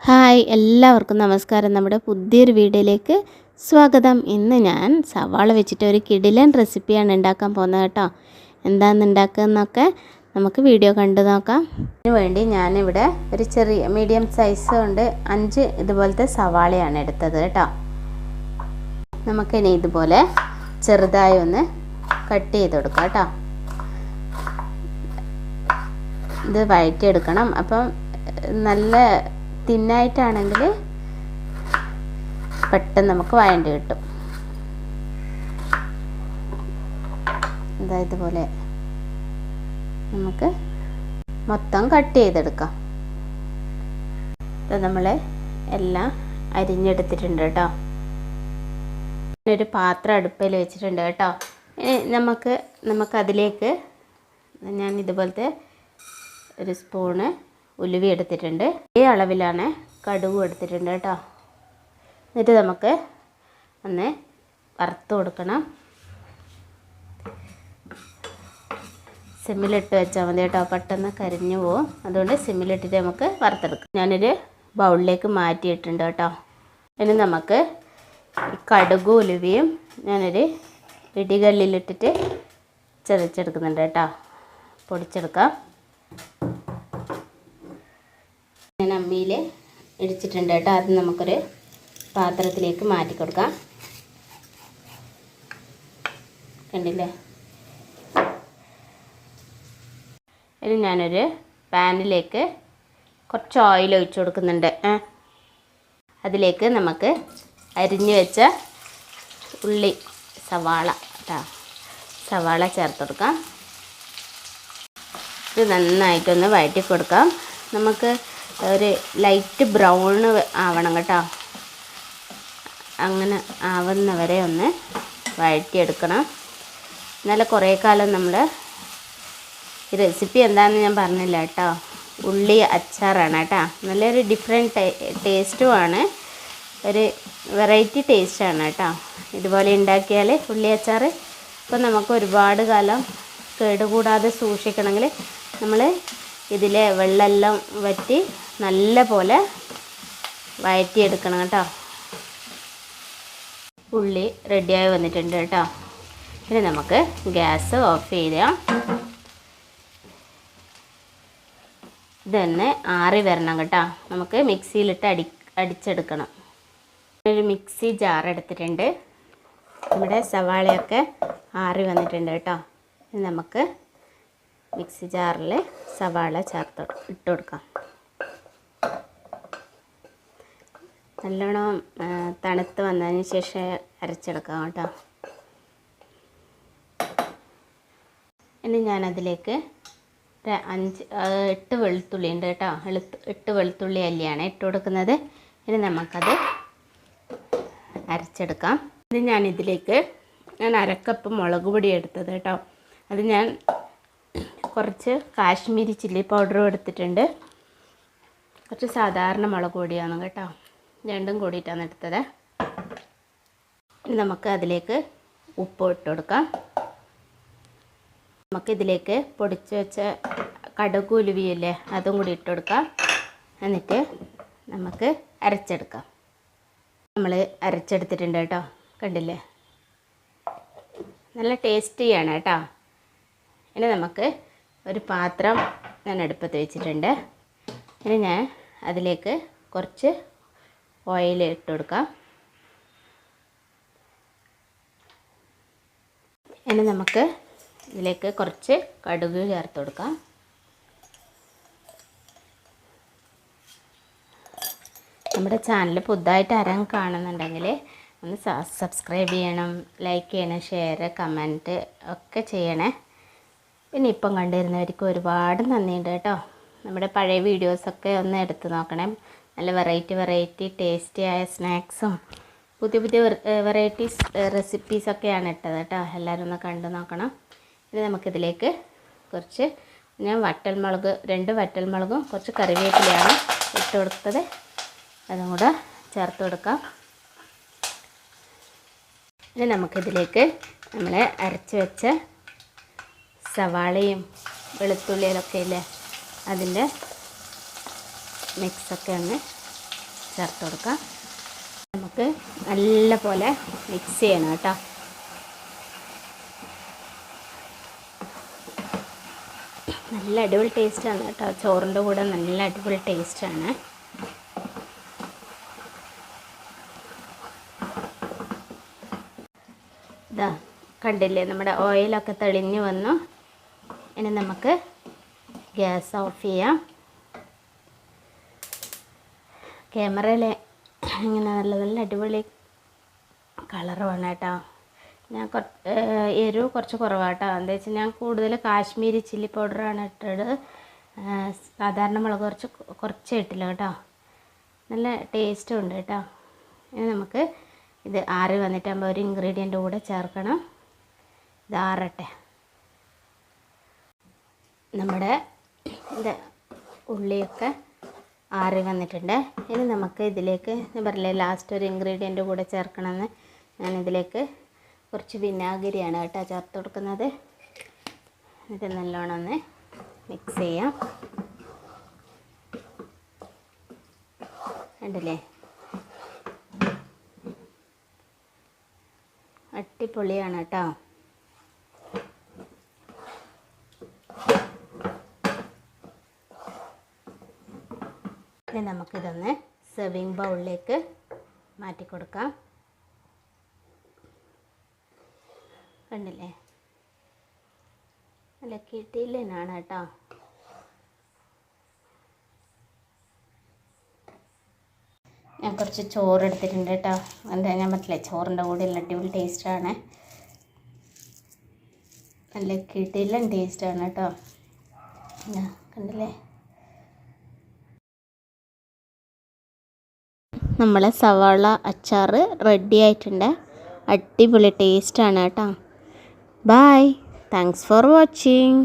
Hi എല്ലാവർക്കും നമസ്കാരം. നമ്മുടെ പുതിയൊരു വീഡിയോയിലേക്ക് സ്വാഗതം. ഇന്ന് ഞാൻ സവാള വെച്ചിട്ട് ഒരു കിടിലൻ റെസിപ്പിയാണ് ഉണ്ടാക്കാൻ പോകുന്നത് കേട്ടോ. എന്താണെന്ന് ഉണ്ടാക്കുന്നതൊക്കെ നമുക്ക് വീഡിയോ കണ്ടു നോക്കാം. അതിന് വേണ്ടി ഞാനിവിടെ ഒരു ചെറിയ മീഡിയം സൈസ് കൊണ്ട് അഞ്ച് ഇതുപോലത്തെ സവാളയാണ് എടുത്തത് കേട്ടോ. നമുക്കിനി ഇതുപോലെ ചെറുതായി ഒന്ന് കട്ട് ചെയ്ത് കൊടുക്കാം കേട്ടോ. ഇത് വഴറ്റിയെടുക്കണം. അപ്പം നല്ല തിന്നായിട്ടാണെങ്കിൽ പെട്ടെന്ന് നമുക്ക് വഴണ്ടി കിട്ടും. ഇതാ ഇതുപോലെ നമുക്ക് മൊത്തം കട്ട് ചെയ്തെടുക്കാം. ഇത് നമ്മൾ എല്ലാം അരിഞ്ഞെടുത്തിട്ടുണ്ട് കേട്ടോ. ഒരു പാത്രം അടുപ്പിൽ വെച്ചിട്ടുണ്ട് കേട്ടോ. നമുക്ക് നമുക്കതിലേക്ക് ഞാൻ ഇതുപോലത്തെ ഒരു സ്പൂണ് ഉലുവി എടുത്തിട്ടുണ്ട്. ഈ അളവിലാണ് കടുവും എടുത്തിട്ടുണ്ട് കേട്ടോ. എന്നിട്ട് നമുക്ക് ഒന്ന് വറുത്ത് കൊടുക്കണം. സിമ്മിലിട്ട് വെച്ചാൽ മതി കേട്ടോ. പെട്ടെന്ന് കരിഞ്ഞു പോവും. അതുകൊണ്ട് സിമ്മിലിട്ടിട്ട് നമുക്ക് വറുത്തെടുക്കാം. ഞാനൊരു ബൗളിലേക്ക് മാറ്റിയിട്ടുണ്ട് കേട്ടോ. ഇനി നമുക്ക് കടുകും ഉലുവയും ഞാനൊരു ഇടികല്ലിലിട്ടിട്ട് ചതച്ചെടുക്കുന്നുണ്ട് കേട്ടോ. പൊടിച്ചെടുക്കാം. ഞാൻ അമ്മിയിൽ ഇടിച്ചിട്ടുണ്ട് കേട്ടോ. അത് നമുക്കൊരു പാത്രത്തിലേക്ക് മാറ്റി കൊടുക്കാം. കണ്ടില്ലേ? ഇനി ഞാനൊരു പാനിലേക്ക് കുറച്ച് ഓയിൽ ഒഴിച്ചു കൊടുക്കുന്നുണ്ട്. അതിലേക്ക് നമുക്ക് അരിഞ്ഞു വെച്ച ഉള്ളി സവാള കേട്ടോ സവാള ചേർത്ത് കൊടുക്കാം. ഇത് നന്നായിട്ടൊന്ന് വഴറ്റി കൊടുക്കാം. നമുക്ക് ഒരു ലൈറ്റ് ബ്രൗൺ ആവണം കേട്ടോ. അങ്ങനെ ആവുന്നവരെ ഒന്ന് വഴറ്റിയെടുക്കണം. എന്നാലും കുറേ കാലം നമ്മൾ ഈ റെസിപ്പി എന്താണെന്ന് ഞാൻ പറഞ്ഞില്ല കേട്ടോ. ഉള്ളി അച്ചാറാണ് കേട്ടോ. നല്ലൊരു ഡിഫറെന്റ് ടേസ്റ്റുമാണ് ഒരു വെറൈറ്റി ടേസ്റ്റാണ് കേട്ടോ. ഇതുപോലെ ഉണ്ടാക്കിയാൽ ഉള്ളി അച്ചാർ ഇപ്പം നമുക്ക് ഒരുപാട് കാലം കേടുകൂടാതെ സൂക്ഷിക്കണമെങ്കിൽ നമ്മൾ ഇതിലെ വെള്ളമെല്ലാം വറ്റി നല്ല പോലെ വഴറ്റിയെടുക്കണം കേട്ടോ. ഉള്ളി റെഡിയായി വന്നിട്ടുണ്ട് കേട്ടോ. ഇനി നമുക്ക് ഗ്യാസ് ഓഫ് ചെയ്യാം. ഇതന്നെ ആറി വരണം കേട്ടോ. നമുക്ക് മിക്സിയിലിട്ട് അടി അടിച്ചെടുക്കണം. ഒരു മിക്സി ജാർ എടുത്തിട്ടുണ്ട്. നമ്മുടെ സവാളയൊക്കെ ആറി വന്നിട്ടുണ്ട് കേട്ടോ. നമുക്ക് മിക്സി ജാറിൽ സവാള ചേർത്ത് ഇട്ട് കൊടുക്കാം. നല്ലോണം തണുത്ത് വന്നതിന് ശേഷം അരച്ചെടുക്കാം കേട്ടോ. ഇനി ഞാനതിലേക്ക് അഞ്ച് എട്ട് വെളുത്തുള്ളി ഉണ്ട് കേട്ടോ. എളുത്ത് എട്ട് വെളുത്തുള്ളി അല്ലിയാണ് ഇട്ട് കൊടുക്കുന്നത്. ഇനി നമുക്കത് അരച്ചെടുക്കാം. ഇത് ഞാനിതിലേക്ക് ഞാൻ അരക്കപ്പ് മുളക് പൊടി എടുത്തത് കേട്ടോ. അത് ഞാൻ കുറച്ച് കാശ്മീരി ചില്ലി പൗഡറും എടുത്തിട്ടുണ്ട്. കുറച്ച് സാധാരണ മുളക് പൊടിയാണ് കേട്ടോ. രണ്ടും കൂടിയിട്ടാണ് എടുത്തത്. നമുക്ക് അതിലേക്ക് ഉപ്പ് ഇട്ട് കൊടുക്കാം. നമുക്കിതിലേക്ക് പൊടിച്ച് വെച്ച കടുക് ഉലുവിയില്ലേ അതും കൂടി ഇട്ട് കൊടുക്കാം. എന്നിട്ട് നമുക്ക് അരച്ചെടുക്കാം. നമ്മൾ അരച്ചെടുത്തിട്ടുണ്ട് കേട്ടോ കണ്ടില്ലേ? നല്ല ടേസ്റ്റിയാണ് കേട്ടോ. ഇനി നമുക്ക് ഒരു പാത്രം ഞാൻ അടുപ്പത്ത് വെച്ചിട്ടുണ്ട്. ഇനി ഞാൻ അതിലേക്ക് കുറച്ച് ഓയിൽ ഇട്ട് കൊടുക്കാം. ഇനി നമുക്ക് ഇതിലേക്ക് കുറച്ച് കടുക് ചേർത്ത് കൊടുക്കാം. നമ്മുടെ ചാനൽ പുതുതായിട്ട് ആരാൻ കാണുന്നുണ്ടെങ്കിൽ ഒന്ന് സബ്സ്ക്രൈബ് ചെയ്യണം ലൈക്ക് ചെയ്യണം ഷെയർ കമന്റ് ഒക്കെ ചെയ്യണേ. പിന്നെ ഇപ്പം കണ്ടിരുന്നവർക്ക് ഒരുപാട് നന്ദിയുണ്ട് കേട്ടോ. നമ്മുടെ പഴയ വീഡിയോസൊക്കെ ഒന്ന് എടുത്ത് നോക്കണം. നല്ല വെറൈറ്റി വെറൈറ്റി ടേസ്റ്റി ആയ സ്നാക്സും പുതിയ പുതിയ വെറൈറ്റി റെസിപ്പീസൊക്കെയാണ് ഇട്ടത് കേട്ടോ എല്ലാവരും ഒന്ന് കണ്ടു നോക്കണം. ഇനി നമുക്കിതിലേക്ക് കുറച്ച് ഞാൻ വറ്റൽമുളക് രണ്ട് വറ്റൽമുളകും കുറച്ച് കറിവേപ്പിലയാണ് ഇട്ട് കൊടുത്തത്. അതും കൂടെ ചേർത്ത് കൊടുക്കാം. ഇനി നമുക്കിതിലേക്ക് നമ്മൾ അരച്ച് വെച്ച സവാളയും വെളുത്തുള്ളിയിലൊക്കെ ഇല്ലേ? അതിന്റെ മിക്സൊക്കെ ഒന്ന് ചേർത്ത് കൊടുക്കാം നമുക്ക് നല്ല പോലെ മിക്സ് ചെയ്യണം കേട്ടോ. നല്ല അടിപൊളി ടേസ്റ്റാണ് കേട്ടോ. ചോറിന്റെ കൂടെ നല്ല അടിപൊളി ടേസ്റ്റാണ് ഇതാ കണ്ടില്ലേ? നമ്മുടെ ഓയിലൊക്കെ തെളിഞ്ഞ് വന്നു. ഇനി നമുക്ക് ഗ്യാസ് ഓഫ് ചെയ്യാം. ക്യാമറയിൽ ഇങ്ങനെ നല്ല നല്ല അടിപൊളി കളർ വേണം കേട്ടോ ഞാൻ എരിവ് കുറച്ച് കുറവാട്ടോ. എന്താ വെച്ചാൽ ഞാൻ കൂടുതൽ കാശ്മീരി ചില്ലി പൗഡറാണ് ഇട്ടത്. സാധാരണ മുളക് കുറച്ച് കുറച്ച് ഇട്ടില്ല കേട്ടോ. നല്ല ടേസ്റ്റും ഉണ്ട് കേട്ടോ. ഇനി നമുക്ക് ഇത് ആറി വന്നിട്ടാകുമ്പോൾ ഒരു ഇൻഗ്രീഡിയന്റ് കൂടെ ചേർക്കണം. ഇത് ആറട്ടെ. നമ്മുടെ ഇത് ഉള്ളിയൊക്കെ ആറി വന്നിട്ടുണ്ട്. ഇനി നമുക്ക് ഇതിലേക്ക് ഞാൻ പറഞ്ഞില്ലേ ലാസ്റ്റ് ഒരു ഇൻഗ്രീഡിയന്റ് കൂടെ ചേർക്കണമെന്ന് ഞാൻ ഇതിലേക്ക് കുറച്ച് വിനാഗിരിയാണ് കേട്ടോ ചേർത്ത് കൊടുക്കുന്നത്. ഇത് നല്ലോണം ഒന്ന് മിക്സ് ചെയ്യാം. ഉണ്ടല്ലേ അടിപൊളിയാണ് കേട്ടോ. നമുക്കിതൊന്ന് സെർവിങ് ബൗളിലേക്ക് മാറ്റി കൊടുക്കാം കണ്ടില്ലേ? അല്ല കിട്ടിയില്ലെന്നാണ് കേട്ടോ. ഞാൻ കുറച്ച് ചോറ് എടുത്തിട്ടുണ്ട് കേട്ടോ. എന്താ ഞാൻ പറ്റില്ല ചോറിന്റെ കൂടെ നല്ല അടിപൊളി ടേസ്റ്റാണ് നല്ല കിട്ടിയില്ല ടേസ്റ്റാണ് കേട്ടോ. കണ്ടില്ലേ? നമ്മളെ സവാള അച്ചാർ റെഡി ആയിട്ടുണ്ട്. അടിപൊളി ടേസ്റ്റാണ് കേട്ടോ. Bye thanks for watching